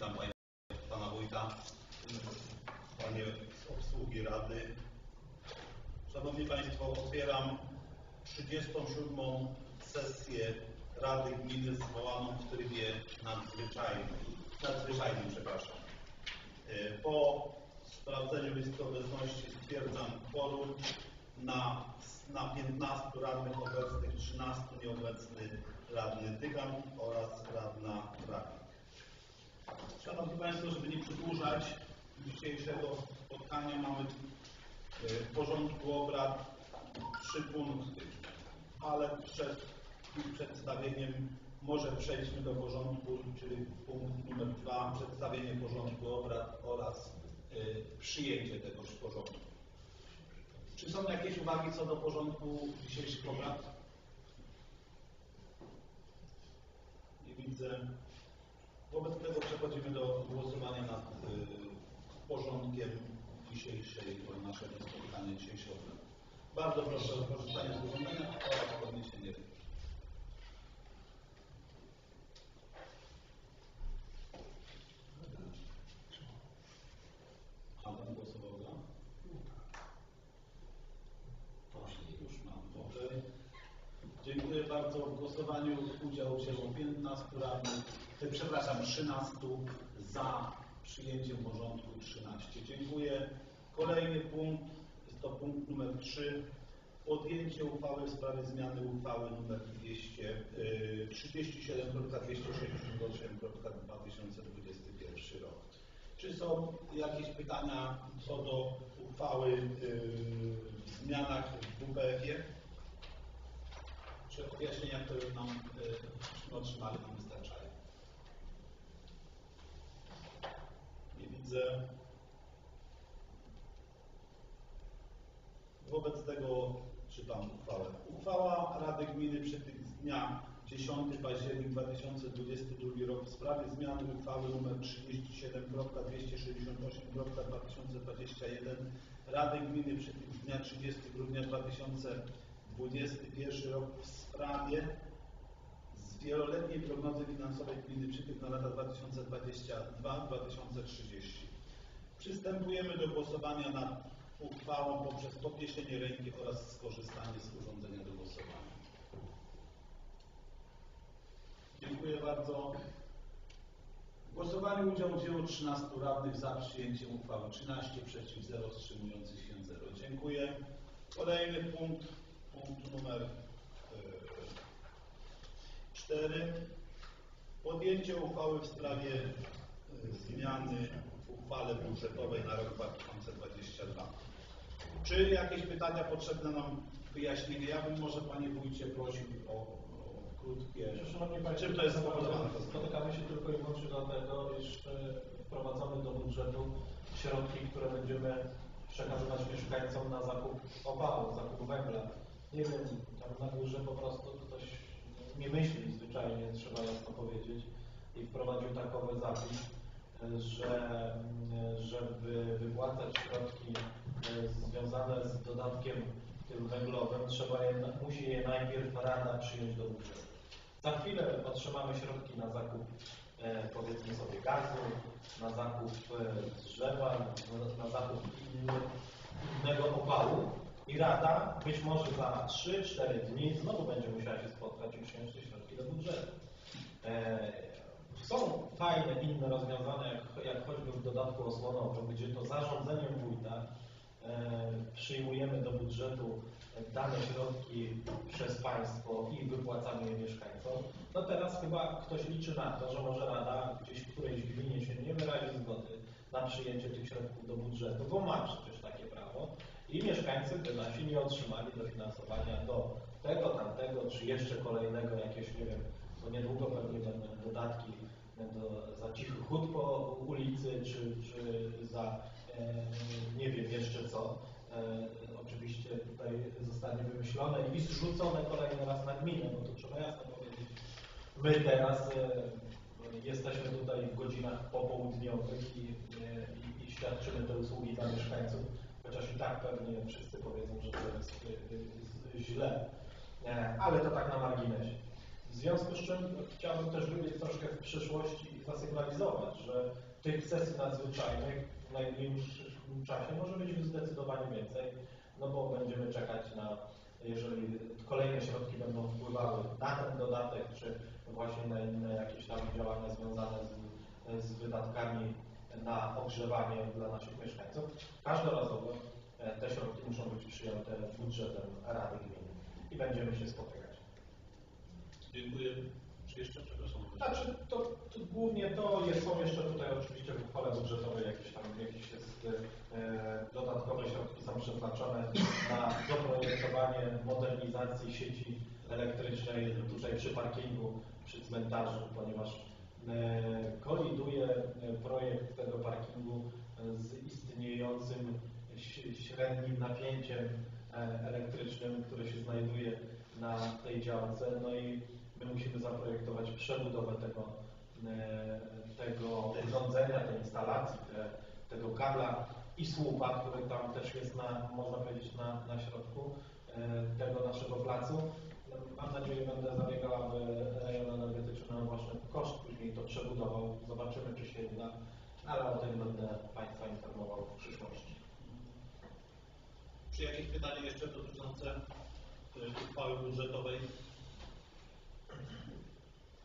Witam Pana Wójta, Panie z obsługi Rady. Szanowni Państwo, otwieram 37. sesję Rady Gminy zwołaną w trybie nadzwyczajnym. Nadzwyczajnym, przepraszam. E, Po sprawdzeniu listy obecności stwierdzam kworum na, na 15 radnych obecnych, 13 nieobecny radny Tygan oraz radna Krawik. Szanowni Państwo, żeby nie przedłużać dzisiejszego spotkania, mamy e, w porządku obrad trzy punkty, ale przed ich przedstawieniem może przejdźmy do porządku, czyli punkt numer dwa, przedstawienie porządku obrad oraz e, przyjęcie tegoż porządku. Czy są jakieś uwagi co do porządku dzisiejszych obrad? Nie widzę. Wobec tego przechodzimy do głosowania nad y, porządkiem dzisiejszej, naszego spotkania dzisiejszego. Bardzo proszę o korzystanie z urządzenia oraz podniesienie ręki. Adam głosował za? Już mam. Okej. Dziękuję bardzo. W głosowaniu udział wzięło 15 radnych, e, przepraszam, 13 za przyjęciem porządku 13. Dziękuję. Kolejny punkt, to punkt numer 3. Podjęcie uchwały w sprawie zmiany uchwały nr 200, y, 37.268.2021 rok. Czy są jakieś pytania co do uchwały y, w zmianach w WPF-ie? Czy objaśnienia, które nam y, otrzymali, nam wystarczają? Nie widzę. Wobec tego czytam uchwałę. Uchwała Rady Gminy przytyk z dnia 10 październik 2022 rok w sprawie zmiany uchwały nr 37.268.2021 Rady Gminy przytyk z dnia 30 grudnia 2021 rok w sprawie wieloletniej prognozy finansowej gminy Przytyk na lata 2022-2030. Przystępujemy do głosowania nad uchwałą poprzez podniesienie ręki oraz skorzystanie z urządzenia do głosowania. Dziękuję bardzo. W głosowaniu udział wzięło 13 radnych za przyjęciem uchwały, 13 przeciw, 0 wstrzymujących się 0. Dziękuję. Kolejny punkt, punkt numer 4. Podjęcie uchwały w sprawie y, zmiany w uchwale budżetowej na rok 2022. Czy jakieś pytania potrzebne nam wyjaśnienie? Ja bym może Panie Wójcie prosił o, o krótkie... Szanowni Państwo, Czym to jest spowodowane? Spotykamy się tylko i wyłącznie dlatego, iż e, wprowadzamy do budżetu środki, które będziemy przekazywać mieszkańcom na zakup opału, zakup węgla. Nie wiem, tam na górze po prostu ktoś nie myśli zwyczajnie, trzeba jasno powiedzieć, i wprowadził takowy zapis, e, że mm, żeby wypłacać środki e, związane z dodatkiem tym węglowym, trzeba je, musi je najpierw Rada przyjąć do budżetu. Za chwilę otrzymamy środki na zakup e, powiedzmy sobie gazu, na zakup e, drzewa, na, zakup innego opału i Rada być może za 3-4 dni znowu będzie musiała się spotkać i przyjąć te środki do budżetu. E, są fajne inne rozwiązania, jak, jak choćby w dodatku osłonowym, gdzie to zarządzeniem wójta e, przyjmujemy do budżetu dane środki przez państwo i wypłacamy je mieszkańcom. No teraz chyba ktoś liczy na to, że może Rada gdzieś w którejś gminie się nie wyrazi zgody na przyjęcie tych środków do budżetu, bo ma przecież takie prawo i mieszkańcy nasi nie otrzymali dofinansowania do tego, tamtego, czy jeszcze kolejnego jakiegoś, nie wiem, bo niedługo pewnie będą dodatki do, za cichy chód po ulicy, czy, czy za e, nie wiem jeszcze co. E, oczywiście tutaj zostanie wymyślone i zrzucone kolejny raz na gminę, bo to trzeba jasno powiedzieć. My teraz e, jesteśmy tutaj w godzinach popołudniowych i, e, i, i świadczymy te usługi dla mieszkańców, chociaż i tak pewnie wszyscy powiedzą, że to jest e, e, źle, e, ale to tak na marginesie. W związku z czym chciałbym też wiedzieć troszkę w przyszłości i zasygnalizować, że tych sesji nadzwyczajnych w najbliższym czasie może być zdecydowanie więcej, no bo będziemy czekać na, jeżeli kolejne środki będą wpływały na ten dodatek, czy właśnie na inne jakieś tam działania związane z, z wydatkami na ogrzewanie dla naszych mieszkańców. Każdorazowo e, te środki muszą być przyjęte budżetem Rady Gminy i będziemy się spotykać. Dziękuję. Czy jeszcze, przepraszam, Znaczy, to, to głównie to jest, są jeszcze tutaj oczywiście w uchwale budżetowej jakieś tam, jakieś jest, e, dodatkowe środki są przeznaczone na doprojektowanie modernizacji sieci elektrycznej tutaj przy parkingu, przy cmentarzu, ponieważ koliduje e, projekt tego parkingu e, z istniejącym średnim napięciem e, elektrycznym, które się znajduje na tej działce. No i my musimy zaprojektować przebudowę tego, e, tego urządzenia, tej instalacji, te, tego kabla i słupa, który tam też jest na, można powiedzieć, na, na środku e, tego naszego placu. Mam nadzieję, będę zabiegał, aby rejon energetyczny na własny koszt później to przebudował. Zobaczymy, czy się uda, ale o tym będę Państwa informował w przyszłości. Czy jakieś pytanie jeszcze dotyczące y, uchwały budżetowej?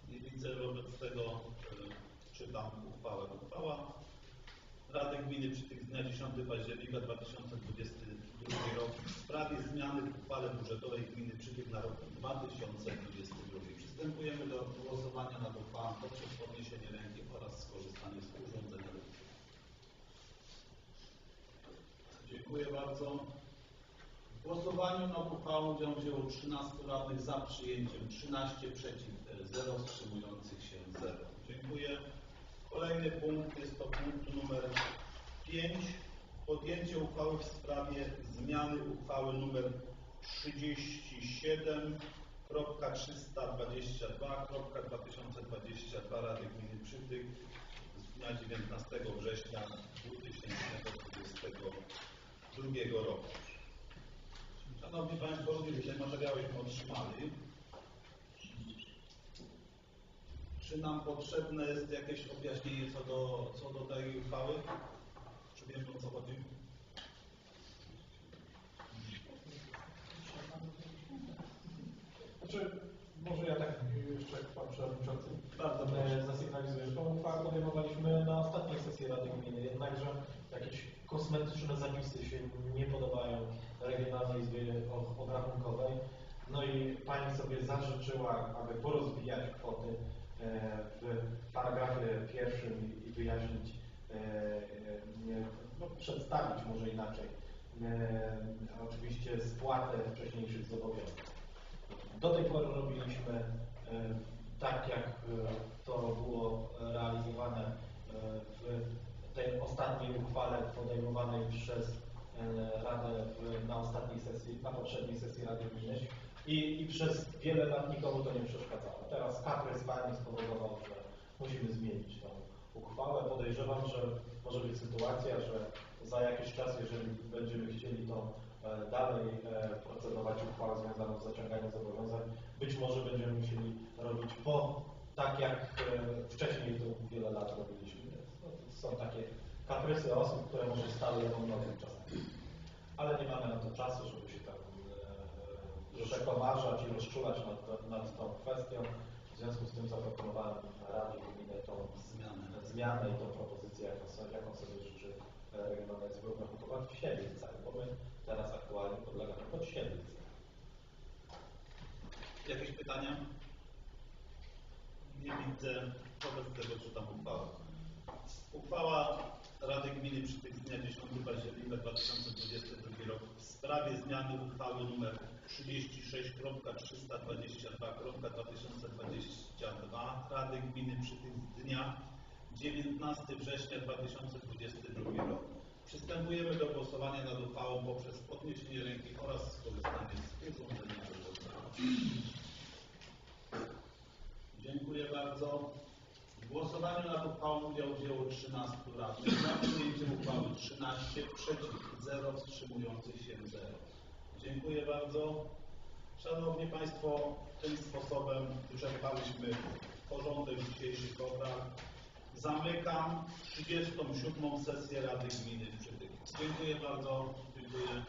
Nie widzę, wobec tego y, czytam uchwałę. Uchwała Rady Gminy przy tych dnia 10 października 2022 rok w sprawie zmiany w uchwale budżetowej Gminy Przytyk na rok 2022. Przystępujemy do głosowania nad uchwałą poprzez podniesienie ręki oraz skorzystanie z urządzenia Dziękuję bardzo. W głosowaniu nad uchwałą wziął wzięło 13 radnych za przyjęciem, 13 przeciw, 0 wstrzymujących się 0. Dziękuję. Kolejny punkt jest to punkt numer 5. Podjęcie uchwały w sprawie zmiany uchwały numer 37.322.2022 Rady Gminy Przytyk z dnia 19 września 2022 roku. Szanowni Państwo, również te materiałyśmy otrzymali. Czy nam potrzebne jest jakieś objaśnienie co do, co do tej uchwały? Wiemy o co chodzi? Znaczy, może ja tak jeszcze Pan Przewodniczący Bardzo zasygnalizuję, że tą uchwałę podejmowaliśmy na ostatniej sesji Rady Gminy, jednakże jakieś kosmetyczne zapisy się nie podobają Regionalnej Izbie Obrachunkowej. No i Pani sobie zażyczyła, aby porozwijać kwoty w paragrafie pierwszym i- wyjaśnić, no, przedstawić może inaczej, e, oczywiście spłatę wcześniejszych zobowiązań. Do tej pory robiliśmy e, tak, jak e, to było realizowane e, w tej ostatniej uchwale podejmowanej przez e, Radę na ostatniej sesji, na poprzedniej sesji Rady Gminy i, i przez wiele lat nikomu to nie przeszkadzało. Teraz kaprys Pani spowodował, że musimy zmienić uchwałę. Podejrzewam, że może być sytuacja, że za jakiś czas, jeżeli będziemy chcieli to e, dalej e, procedować uchwałę związaną z zaciąganiem zobowiązań, być może będziemy musieli robić po tak jak e, wcześniej to wiele lat robiliśmy. No, są takie kaprysy osób, które może stały lewą nogą czasami. Ale nie mamy na to czasu, żeby się tam przekomarzać i rozczulać nad, nad tą kwestią. W związku z tym zaproponowałem Radzie Gminy tą Zmianę. zmianę i tą propozycję, jaką, so- jaką sobie życzy e, Regionalna Izba Obrachunkowa w Siedlce, bo my teraz aktualnie podlegamy pod Siedlce. Jakieś pytania? Nie widzę. Wobec tego czytam uchwałę. Uchwała Rady Gminy przy tych dnia 10 października 2022 roku w sprawie zmiany uchwały nr 36.322.2022 Rady Gminy przy tych dnia 19 września 2022 roku. Przystępujemy do głosowania nad uchwałą poprzez podniesienie ręki oraz skorzystanie z urządzenia do głosowania. Dziękuję bardzo. Głosowaniu nad uchwałą udział wzięło 13 radnych. Za przyjęciem uchwały 13, przeciw 0, wstrzymujących się 0. Dziękuję bardzo. Szanowni Państwo, tym sposobem wyczerpaliśmy porządek dzisiejszych obrad. Zamykam 37. sesję Rady Gminy w Przytyku. Dziękuję bardzo. Dziękuję.